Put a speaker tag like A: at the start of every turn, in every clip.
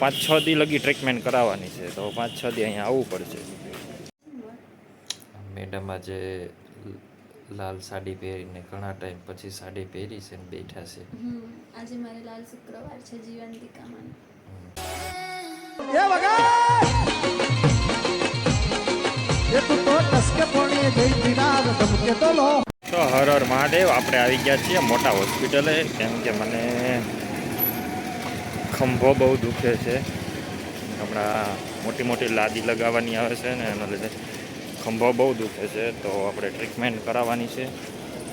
A: પાંચ છ દી લગી ટ્રીટમેન્ટ કરાવવાની છે તો પાંચ છ દી અહીંયા આવવું પડશે. મેડમ આજે લાલ સાડી પહેરીને ઘણા ટાઈમ પછી સાડી પહેરી છે ને બેઠા છે.
B: આજે મારે લાલ શુક્રવાર છે
C: તો
A: હર હર મહાદેવ આપણે આવી ગયા છીએ મોટા હોસ્પિટલે કેમ કે મને ખંભો બહુ દુખે છે. હમણાં મોટી મોટી લાદી લગાવવાની આવે છે ને, એના લીધે ખંભો બહુ દુખે છે. તો આપણે ટ્રીટમેન્ટ કરાવવાની છે.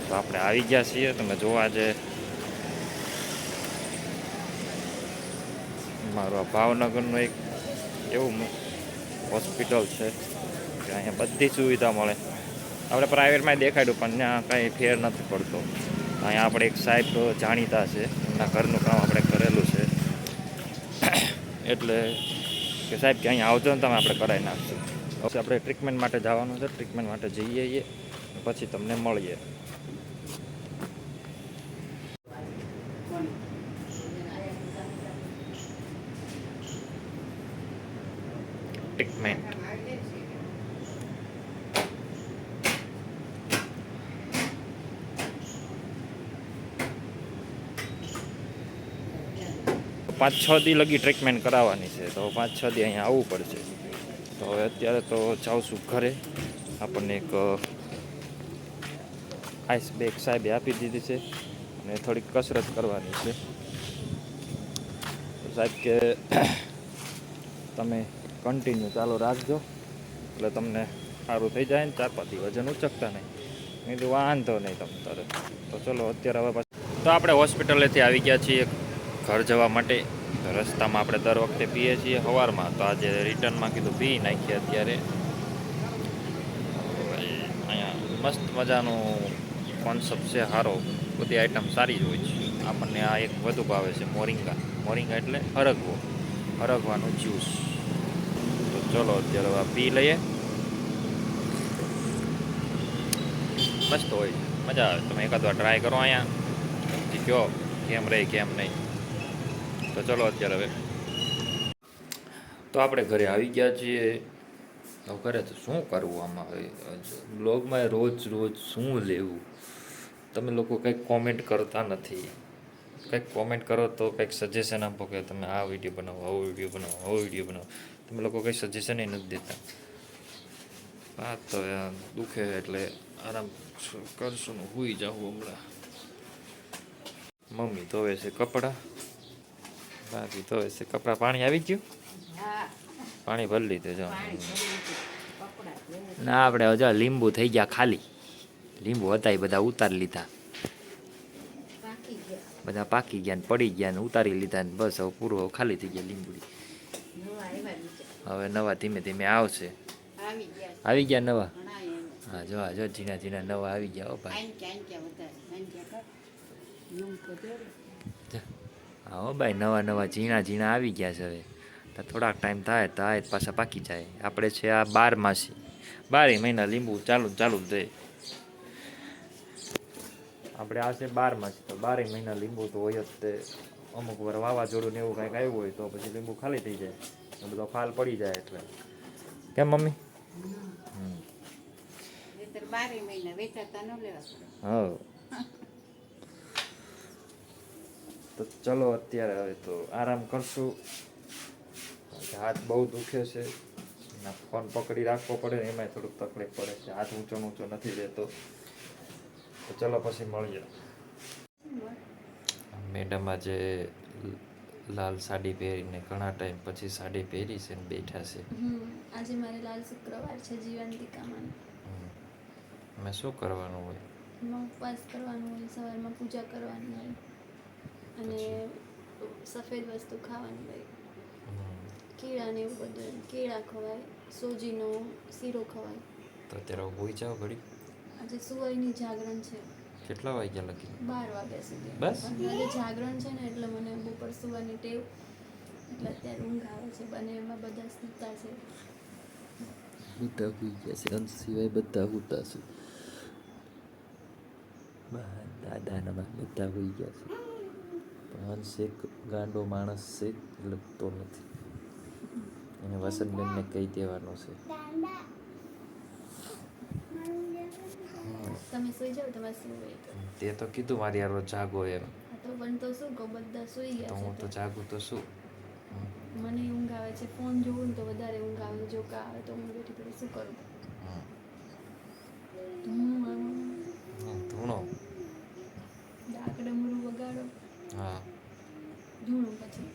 A: તો આપણે આવી ગયા છીએ. તમે જોવા આજે મારું ભાવનગરનું એક એવું હોસ્પિટલ છે કે અહીંયા બધી સુવિધા મળે. આપણે પ્રાઇવેટમાં દેખાડ્યું, પણ ત્યાં કાંઈ ફેર નથી પડતો. અહીંયા આપણે એક સાહેબ જાણીતા છે. એમના ઘરનું કામ આપણે કરેલું એટલે કે સાહેબ કે અહીંયા આવજો ને તમે આપણે કરાવી નાખશું. પછી આપણે ટ્રીટમેન્ટ માટે જવાનું છે ટ્રીટમેન્ટ માટે જઈએ છીએ, પછી તમને મળીએ. ટ્રીટમેન્ટ પાંચ છ દી લગી ટ્રીટમેન્ટ કરાવવાની છે. તો પાંચ છ દી અહીંયા આવવું પડશે. તો હવે અત્યારે તો જાઉં છું ઘરે. આપણને એક આઈસ બેગ સાહેબે આપી દીધી છે અને થોડીક કસરત કરવાની છે. સાહેબ કે તમે કન્ટિન્યુ ચાલુ રાખજો. એટલે તમને સારું થઈ જાય ને ચાર પાંચથી વજન ઉચકતા નહીં. મેં કીધું વાંધો નહીં તમે તરત તો ચલો, અત્યારે હવે તો આપણે હોસ્પિટલેથી આવી ગયા છીએ. ઘર જવા માટે રસ્તામાં આપણે દર વખતે પીએ છીએ સવારમાં તો આજે રિટર્નમાં કીધું પી નાખીએ અત્યારે. અહીંયા મસ્ત મજાનું કોન્સેપ્ટ છે સારો બધી આઈટમ સારી જ હોય છે. આપણને આ એક વધુ ભાવે છે મોરિંગા. મોરિંગા એટલે હરગવો. હરગવાનું જ્યુસ તો ચલો અત્યારે આ પી લઈએ. મસ્ત હોય છે. મજા આવે. તમે એકાદ વાર ટ્રાય કરો અહીંયા. કહો કેમ રહે કેમ નહીં. તો ચલો અત્યારે હવે. તો આપણે ઘરે આવી ગયા છીએ. તો ઘરે તો શું કરવું આમાં બ્લોગમાં રોજ રોજ શું લેવું? તમે લોકો કંઈક કોમેન્ટ કરતા નથી. કંઈક કોમેન્ટ કરો તો કંઈક સજેશન આપો કે તમે આ વીડિયો બનાવો, આવો વીડિયો બનાવો, આવો વીડિયો બનાવો. તમે લોકો કંઈ સજેશન નથી દેતા. હા તો દુખે એટલે આરામ કરશું હુઈ જાઉં હમણાં. મમ્મી ધોવે છે કપડાં. ભાભી તો છે કપડાં પાણી આવી ગયું? પાણી ભરી લીધું, જો. ના, આપણે હજા લીંબુ થઈ ગયા ખાલી. લીંબુ હતા એ બધા ઉતારી લીધા. બધા પાકી ગયા ને પડી ગયા ને ઉતારી લીધા ને બસ હવે પૂરો ખાલી થઈ ગયા લીંબુડી હવે નવા ધીમે ધીમે આવશે.
B: આવી ગયા
A: નવા? હા, જો જો, ઝીણા ઝીણા નવા આવી ગયા હો ભાઈ. હા ભાઈ નવા નવા ઝીણા ઝીણા આવી ગયા છે હવે. તો થોડાક ટાઈમ થાય થાય આ પાછા પાકી જાય. આપણે છે આ બાર માસી. બારે મહિના લીંબુ ચાલુ ચાલુ જ આપણે આ છે બાર માસી તો બારે મહિના લીંબુ તો હોય જ તે. અમુક વાર વાવાઝોડું ને એવું કાંઈક આવ્યું હોય તો પછી લીંબુ ખાલી થઈ જાય. બધો ફાલ પડી જાય એટલે. કેમ મમ્મી? હમ.
B: બારે મહિના વેચાતા ન લેવા પડે.
A: હા. તો ચલો અત્યારે હવે તો આરામ કરશું. હાથ બહુ દુખે છે. ના ફોન પકડી રાખવો પડે ને એમાંય થોડુંક તકલીફ પડે છે. હાથ ઊંચો ઊંચો નથી રહેતો. તો ચલો પછી મળીએ. મેડમ આજે લાલ સાડી પહેરીને ઘણા ટાઈમ પછી સાડી પહેરી છે ને બેઠા છે.
B: આજે મારે લાલ શુક્રવાર છે જીવંતિકામાં.
A: મેં શું કરવાનું હોય?
B: ઉપવાસ કરવાનો હોય સવારમાં પૂજા કરવાની હોય. અને સફેદ વસ્તુ ખાવાની હોય. કેળા ને એવું બધું. કેળા ખવાય સોજીનો શીરો ખવાય.
A: તો અત્યારે ભૂઈ જાઓ ઘડી
B: આજે સુવાઈની જાગરણ છે.
A: કેટલા વાગ્યા લગી?
B: બાર વાગ્યા સુધી.
A: બસ?
B: આજે જાગરણ છે ને એટલે મને બપોર સુવાની ટેવ. એટલે અત્યારે ઊંઘ આવે છે. બને એમાં બધા સૂતા છે.
A: સૂતા હોઈ ગયા છે. અંશ સિવાય બધા હોતા છે. દાદાના બધા હોઈ ગયા છે. પણ હંસ એક ગાંડો માણસ છે લગતો નથી. વસંતબેનને કહી દેવાનો છે.
B: તમે સુઈ જાઓ તમારે હોય તે
A: તો કીધું મારી યાર જાગો એમ.
B: તો પણ તો શું કહું બધા સુઈ
A: તો
B: ગયા
A: હું
B: છે
A: તો.
B: તો.
A: જાગું તો શું
B: મને ઊંઘ આવે છે ફોન જોઉં તો વધારે ઊંઘ આવે જો કા આવે તો હું બેઠી પડી શું કરું?
A: ધૂણો
B: ડાક ડમરું વગાડો
A: હા
B: ધૂણું પછી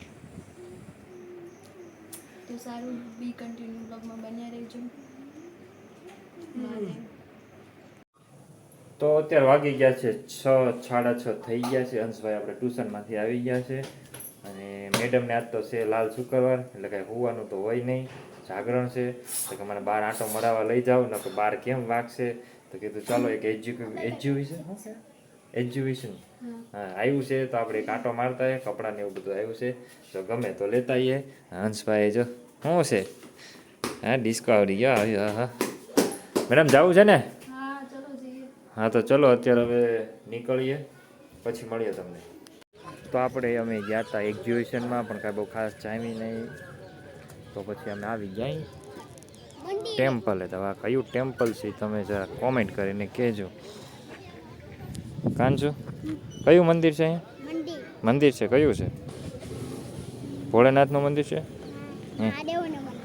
B: તો સારું બી કન્ટિન્યુ બ્લોગમાં બન્યા રહેજો.
A: તો અત્યારે વાગી ગયા છે છ સાડા છ થઈ ગયા છે. અંશભાઈ આપણે ટ્યુશનમાંથી આવી ગયા છે. અને મેડમને આજ તો છે લાલ શુક્રવાર એટલે કાંઈ હોવાનું તો હોય નહીં. જાગરણ છે. તો કે મને બાર આંટો મળાવવા લઈ જાઓ ને બાર કેમ વાગશે? તો કીધું ચાલો એક એજ્યુ એજ્યુકેશન એજ્યુકેશન
B: હા.
A: આવ્યું છે તો આપણે કાંટો મારતા હોય કપડાં ને એવું બધું આવ્યું છે. તો ગમે તો લેતા આવીએ. હંસભાઈ જો શું છે? હા ડિસ્કવરી ગયો હા હા મેડમ જવું છે ને?
B: હા
A: તો ચલો અત્યારે હવે નીકળીએ પછી મળીએ તમને. તો આપણે અમે ગયા હતા એક્ઝિબિશનમાં પણ કાંઈ બહુ ખાસ જામી નહીં. તો પછી અમે આવી જાય ટેમ્પલ તો કયું ટેમ્પલ છે તમે જરા કોમેન્ટ કરીને કહેજો. કાંચો કયું મંદિર છે અહીંયા? મંદિર. છે. કયું છે? ભોળેનાથનું મંદિર છે? હે.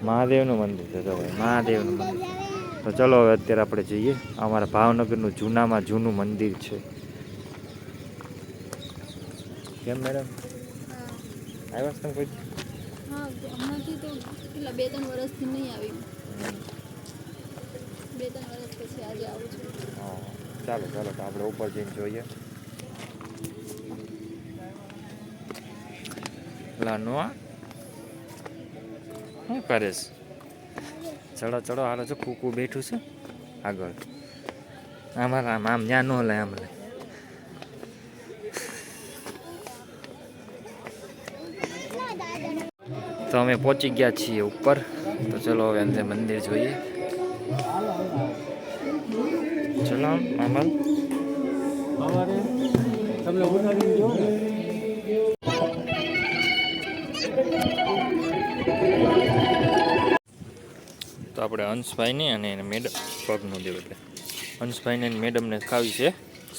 A: મહાદેવનું મંદિર. છે. તો ભાઈ મહાદેવનું મંદિર. તો ચલો હવે અત્યારે આપણે જઈએ. અમારા ભાવનગરનું જૂનામાં જૂનું મંદિર છે. કેમ મેડમ? આવ્યા છો તમે કોઈ?
B: હમણાંથી તો કેટલા બે ત્રણ વર્ષથી નહીં આવી. બે ત્રણ વર્ષ પછી આજે આવું છું.
A: હા. ચાલો ચાલો, તો આપણે ઉપર જઈને જોઈએ. લાનવા શું કરે છે? ચડો ચડો, હાલો છો કૂકું બેઠું છે. આગળ. અમારા આમ આમ જ્યાં ન લે, આમ તો અમે પહોંચી ગયા છીએ ઉપર. તો ચલો હવે અંદર મંદિર જોઈએ. ચલો અમલ
C: તમે ઉતારી જો
A: તો આપણે હંસભાઈને અને એને મેડમ પગનું દેવું એટલે. અંશભાઈને અને મેડમને ખાવી છે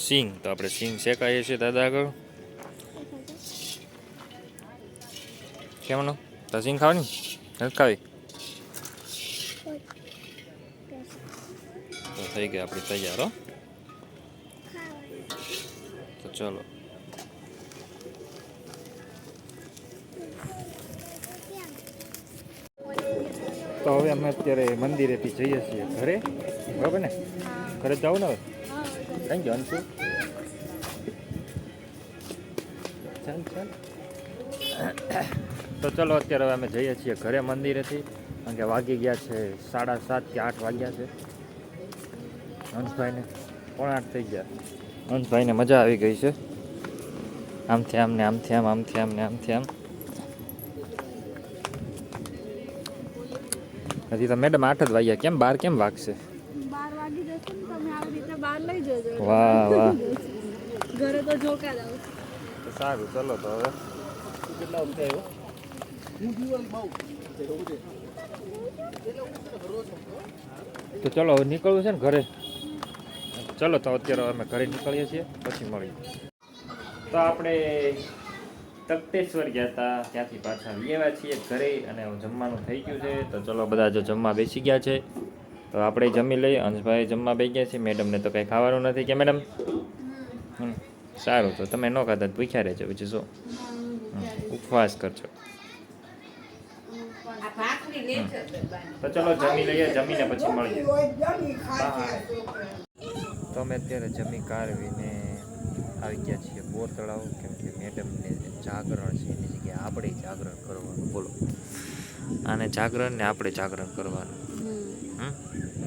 A: સિંગ. તો આપણે સિંગ શેકાઈએ છીએ દાદા આગળ. કેમનું તો સિંગ ખાવાની? નથી ખાવી? થઈ ગઈ આપણી તૈયાર હો. તો ચલો. તો હવે અમે અત્યારે મંદિરેથી જઈએ છીએ ઘરે, બરાબર ને? ઘરે જાવ ને હવે? થેન્ક યુ અંશુ ચાલ ચાલ. તો ચલો, અત્યારે હવે અમે જઈએ છીએ ઘરે મંદિરેથી. કારણ કે વાગી ગયા છે સાડા સાત કે આઠ વાગ્યા છે. હંસભાઈને પણ આઠ થઈ ગયા. હંસભાઈને મજા આવી ગઈ છે. આમથી આમ ને આમથી આમ આમથી આમ ને આમથી આમ. હજી તો મેડમ આઠ જ વાગ્યા. કેમ બાર કેમ વાગશે? વાહ વાહ.
B: ઘરે તો જોકા
A: સારું ચલો તો હવે.
C: કેટલા રૂપિયા આવ્યો?
A: તો ચલો હવે નીકળવું છે ને ઘરે. ચલો તો અત્યારે અમે ઘરે નીકળીએ છીએ પછી મળીએ. તો આપણે તકતેશ્વર ગયા હતા ત્યાંથી પાછા આવ્યા છીએ ઘરે અને જમવાનું થઈ ગયું છે. તો ચલો બધા જો જમવા બેસી ગયા છે. તો આપણે જમી લઈએ. અંશભાઈ જમવા બેસી ગયા છે. મેડમને તો કંઈ ખાવાનું નથી કે મેડમ? હમ, સારું. તો તમે ન ખાતા ભૂખ્યા રહેજો. બીજું શું? ઉપવાસ કરજો. તો ચલો જમી લઈએ. જમીને પછી મળીએ. તો અમે અત્યારે જમી કારવીને આવી ગયા છીએ બોર તળાવ કેમ કે મેડમને જાગરણ છે એની જગ્યાએ આપણે જાગરણ કરવાનું. બોલો. આને જાગરણ ને આપણે જાગરણ કરવાનું.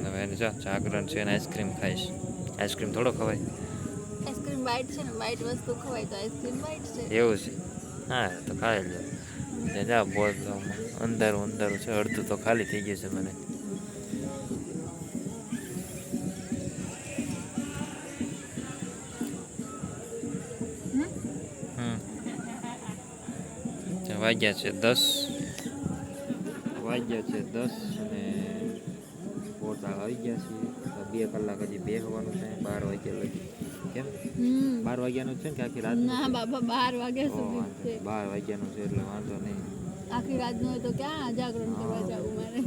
A: હવે એને જા જાગરણ છે અને આઈસ્ક્રીમ ખાઈશ. આઈસ્ક્રીમ થોડો ખવાય.
B: આઈસ્ક્રીમ વાઈટ છે ને વાઈટ વસ્તુ ખવાય તો આઈસ્ક્રીમ વાઈટ છે.
A: એવું છે. હા તો ખાઈ લે જા બોર અંધારું અંધારું છે અડધું તો ખાલી થઈ ગયું છે મને. વાગ્યા છે દસ. વાગ્યા છે દસ અને પોતા આવી ગયા છીએ બે કલાક હજી બેસવાનું છે બાર વાગ્યા લગી. કેમ?
B: હમ.
A: બાર વાગ્યાનું છે ને કે આખી રાત
B: ના બાબા બાર વાગ્યા સુધી છે.
A: બાર વાગ્યાનું છે એટલે વાંધો નહીં.
B: આખી રાત હોય તો ક્યાં જાગરણ કરવા જવું મારે?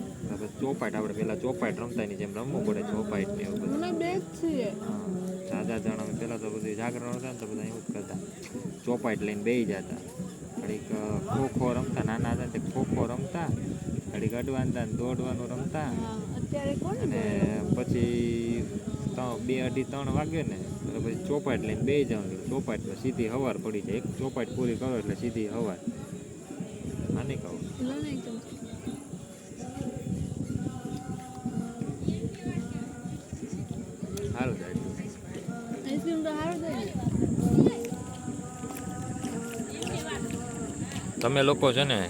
A: ચોપાટ આપણે પેલા ચોપાટ રમતા ની જેમ રમવું પડે ચોપાટ ને એવું બધું.
B: મને બે જ છીએ
A: સાદા જણા પેલા તો બધું જાગરણ હતા ને તો બધા એવું જ કરતા. ચોપાટ લઈને બેસી જતા. ઘડીક ખો ખો રમતા નાના હતા તે ખો ખો રમતા ઘડીક અડવાનતા ને દોડવાનું રમતા. અને પછી બે અઢી ત્રણ વાગે ને એટલે પછી ચોપાટ લઈને બે જવાનું ચોપાટમાં સીધી હવાર પડી જાય. એક ચોપાટ પૂરી કરો એટલે સીધી હવાર. આની કહું?
B: હાલ
A: સારું જાય. તમે લોકો છે ને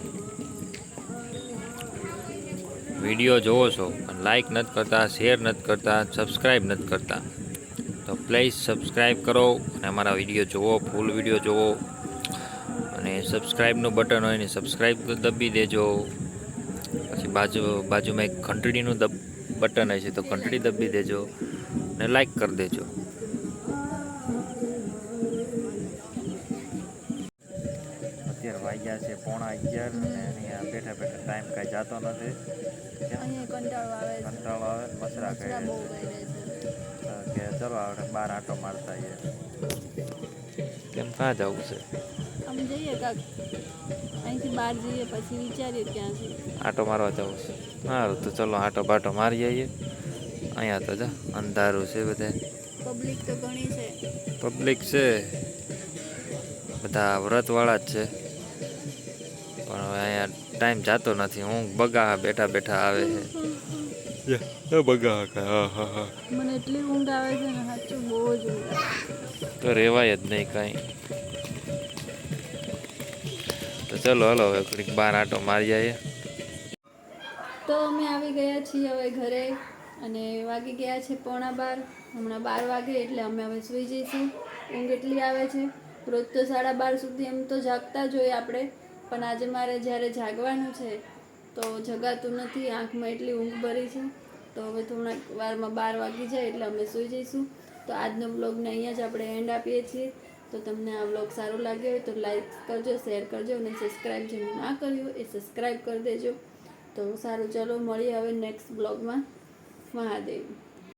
A: વીડિયો જોવો છો, પણ લાઈક નથી કરતા શેર નથી કરતા સબસ્ક્રાઈબ નથી કરતા. તો પ્લીઝ સબસ્ક્રાઈબ કરો અને અમારા વીડિયો જુઓ ફૂલ વીડિયો જુઓ અને સબસ્ક્રાઈબનું બટન હોય ને સબસ્ક્રાઈબ દબી દેજો. પછી બાજુ, બાજુમાં એક ઘંટડીનું દબ બટન હશે તો ઘંટડી દબી દેજો અને લાઈક કરી દેજો. પોણા અગિયાર અને અહીંયા બેઠા બેઠા ટાઈમ કાંઈ જતો નથી.
B: કંટાળો આવે
A: કંટાળો આવે ને મસરા કહે
B: બહુ
A: કે ચલો આપણે બાર આટો મારતા આવીએ. કેમ કાં જવું છે?
B: આમ જઈએ કાક. અહીંથી બહાર જઈએ પછી વિચારીએ ક્યાં છે
A: આટો મારવા જવું છે. સારું તો ચલો આટો બાટો મારી આવીએ. અહીંયા તો જા અંધારું છે બધે.
B: પબ્લિક તો ઘણી છે.
A: પબ્લિક છે. બધા વ્રતવાળા જ છે. ટાઈમ જાતો નથી. હું બગા બેઠા બેઠા આવે છે. બગા હા હા હા.
B: મને એટલી ઊંઘ આવે છે ને સાચું બહુ જ ઊંઘ
A: તો રેવાય જ નહીં કાંઈ. તો ચલો હલો હવે થોડીક બાર આટો મારી આવીએ.
B: તો અમે આવી ગયા છીએ હવે ઘરે અને વાગી ગયા છે પોણા બાર. હમણાં બાર વાગે એટલે અમે હવે સૂઈ જઈશું. ઊંઘ એટલી આવે છે. રોજ તો સાડા બાર સુધી એમ તો જાગતા જ હોઈએ આપણે. પણ આજે મારે જ્યારે જાગવાનું છે, તો જગાતું નથી, આંખમાં એટલી ઊંઘ ભરી છે. તો હવે થોડાક વારમાં બાર વાગી જાય એટલે અમે સૂઈ જઈશું. તો આજનો બ્લોગને અહીંયા જ આપણે એન્ડ આપીએ છીએ. તો તમને આ બ્લોગ સારો લાગ્યો હોય તો લાઈક કરજો શેર કરજો અને સબસ્ક્રાઈબ જેને ના કર્યું એ સબસ્ક્રાઈબ કરી દેજો. તો સારું, ચાલો, મળીએ હવે નેક્સ્ટ બ્લોગમાં મહાદેવ.